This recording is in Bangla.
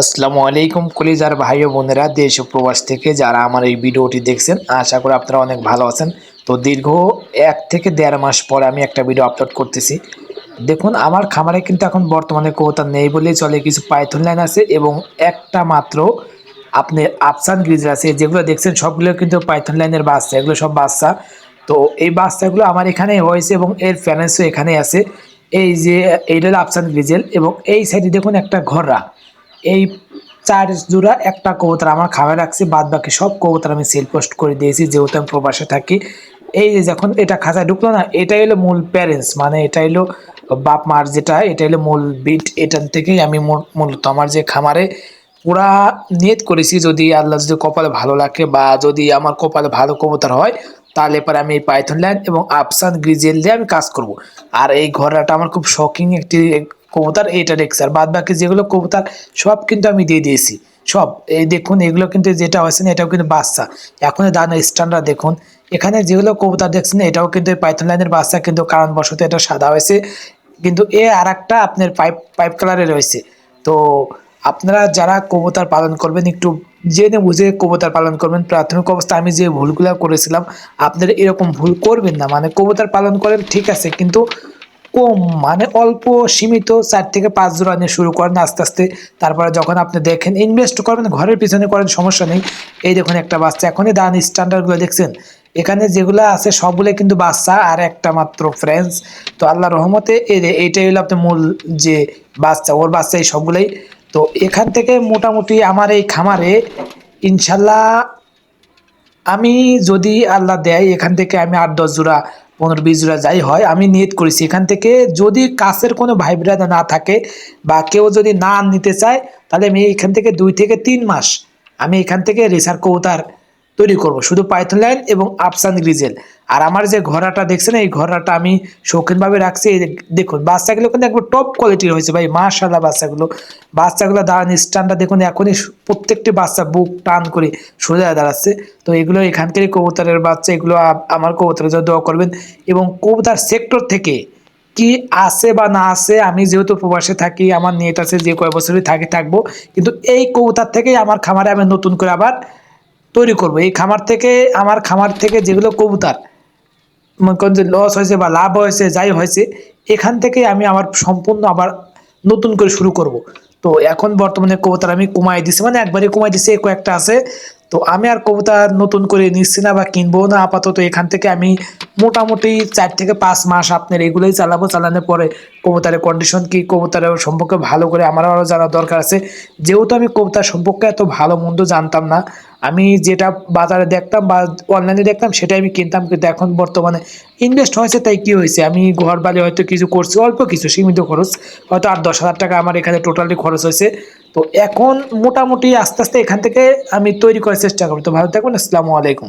আসসালামু আলাইকুম কলিজার ভাই ও বোনেরা, দেশ ও প্রবাস থেকে যারা আমার এই ভিডিওটি দেখছেন, আশা করি আপনারা অনেক ভালো আছেন। তো দীর্ঘ এক থেকে দেড় মাস পরে আমি একটা ভিডিও আপলোড করতেছি। দেখুন, আমার খামারে কিন্তু এখন বর্তমানে কবুতর নেই বলেই চলে, কিছু পাইথন লাইন আছে এবং একটা মাত্র আপনি আফসান গ্রিজের আছে, যেগুলো দেখছেন সবগুলো কিন্তু পাইথন লাইনের বাচ্চা, এগুলো সব বাচ্চা। তো এই বাচ্চাগুলো আমার এখানে হয়েছে এবং এর ফ্যানেন্সও এখানে আছে। এই যে, এইটা হলো আফসান গ্রিজেল এবং এই সাইডে দেখুন একটা ঘররা। এই চার জোড়া একটা কবুতর আমার খাওয়া রাখছি বাদ বাকি সব কবুতর আমি সেল পোস্ট করে দিয়েছি, যেহেতু আমি প্রবাসে থাকি। এই যখন এটা খাঁচায় ঢুকলো না, এটাই হলো মূল প্যারেন্টস মানে এটা হলো বাপ মার যেটা এটা হলো মূল বিট এটার থেকেই আমি মূল- মূলত আমার যে খামারে পুরা নিয়ত করেছি, যদি আল্লাহ যদি কপালে ভালো লাগে বা যদি আমার কপালে ভালো কবুতর হয়, তাহলে পরে আমি এই পাইথন ল্যান্ড এবং আফসান গ্রিজেল দিয়ে আমি কাজ করব। আর এই ঘোড়াটা আমার খুব শকিং একটি কবুতর রেখেছে আর বাদ বাকি যেগুলো কবুতর, সব কিন্তু আমি দিয়ে দিয়েছি। সব, এই দেখুন, এগুলো কিন্তু যেটা হয়েছে না, এটাও কিন্তু বাচ্চা। এখন দানা স্ট্যান্ডার্ড দেখুন, এখানে যেগুলো কবুতর দেখছেন এটাও কিন্তু পাইথন লাইনের বাচ্চা কিন্তু কারণবশত এটা সাদা হয়েছে। কিন্তু এ আর একটা আপনার পাইপ পাইপ কালারে রয়েছে। তো আপনারা যারা কবুতর পালন করবেন, একটু জেনে বুঝে কবুতর পালন করবেন। প্রাথমিক অবস্থা আমি যে ভুলগুলো করেছিলাম, আপনারা এরকম ভুল করবেন না। মানে কবুতর পালন করেন, ঠিক আছে। কিন্তু কম মানে অল্প সীমিত চার থেকে পাঁচ জোড়া নিয়ে শুরু করেন আস্তে আস্তে। তারপরে যখন আপনি দেখেন ইনভেস্ট করবেন, ঘরের পিছনে করেন, সমস্যা নেই। এই দেখুন একটা বাচ্চা, এখনই দান স্ট্যান্ডার্ডগুলো দেখছেন। এখানে যেগুলো আছে সবগুলো কিন্তু বাচ্চা আর একটা মাত্র ফ্রেন্ডস তো আল্লাহ রহমতে এই এইটাই হলো আপনার মূল যে বাচ্চা, ওর বাচ্চা এই সবগুলোই। তো এখান থেকে মোটামুটি আমার এই খামারে ইনশাল্লাহ আমি যদি আল্লাহ দেয়, এখান থেকে আমি আট দশ জোড়া পনেরো বিশ জোড়া যাই হয়, আমি নিয়ত করেছি এখান থেকে যদি কাছের কোনো ভাই না থাকে বা কেউ যদি না নিতে চায়, তাহলে আমি এখান থেকে দুই থেকে তিন মাস আমি এখান থেকে রেসার কৌতার তৈরি করব। শুধু পাইথন লাইন এবং আফসান গ্রিজেল আর আমার যে ঘোড়াটা দেখছেন, এই ঘোড়াটা আমি শৌখিনভাবে রাখছি। দেখুন, বাচ্চাগুলো কিন্তু একবার টপ কোয়ালিটির হয়েছে ভাই মাশাল্লাহ বাচ্চাগুলো। বাচ্চাগুলো দাঁড়ান স্ট্যান্ডটা দেখুন, এখনই প্রত্যেকটি বাচ্চা বুক টান করে সোজা দাঁড়াচ্ছে। তো এগুলো এখানকারই কবুতরের বাচ্চা, এগুলো আমার কবুতরের জন্য দোয়া করবেন। এবং কবুতর সেক্টর থেকে কি আছে বা না আছে, আমি যেহেতু প্রবাসে থাকি, আমার নেট আছে যে কয় বছরই থাকি, থাকব। কিন্তু এই কবুতর থেকেই আমার খামারে আমি নতুন করে আবার তৈরি করব। এই খামার থেকে, আমার খামার থেকে যেগুলো কবুতর করেন যে লস হয়েছে বা লাভ হয়েছে, যাই হয়েছে, এখান থেকে আমি আমার সম্পূর্ণ আবার নতুন করে শুরু করব। তো এখন বর্তমানে কবুতর আমি কমাই দিছি মানে একবারে কমাই দিছি কয়েকটা আছে। তো আমি আর কবুতর নতুন করে নিচ্ছি না বা কিনবো না, আপাতত এখান থেকে আমি মোটামুটি চার থেকে পাঁচ মাস আপনার এগুলোই চালাবো, চালানোর পরে কবুতরের কন্ডিশন কি, কবুতরের সম্পর্কে ভালো করে আমার আরও জানার দরকার আছে। যেহেতু আমি কবুতর সম্পর্কে এত ভালো মন্দ জানতাম না আমি যেটা বাজারে দেখতাম বা অনলাইনে দেখতাম, সেটাই আমি কিনতাম। কিন্তু এখন বর্তমানে ইনভেস্ট হয়েছে, তাই কি হয়েছে? আমি ঘর বাড়ি হয়তো কিছু করছি, অল্প কিছু, সীমিত খরচ। হয়তো আর দশ হাজার টাকা আমার এখানে টোটালি খরচ হয়েছে। তো এখন মোটামুটি আস্তে আস্তে এখান থেকে আমি তৈরি করার চেষ্টা করব। তো ভালো থাকুন আসসালামু আলাইকুম।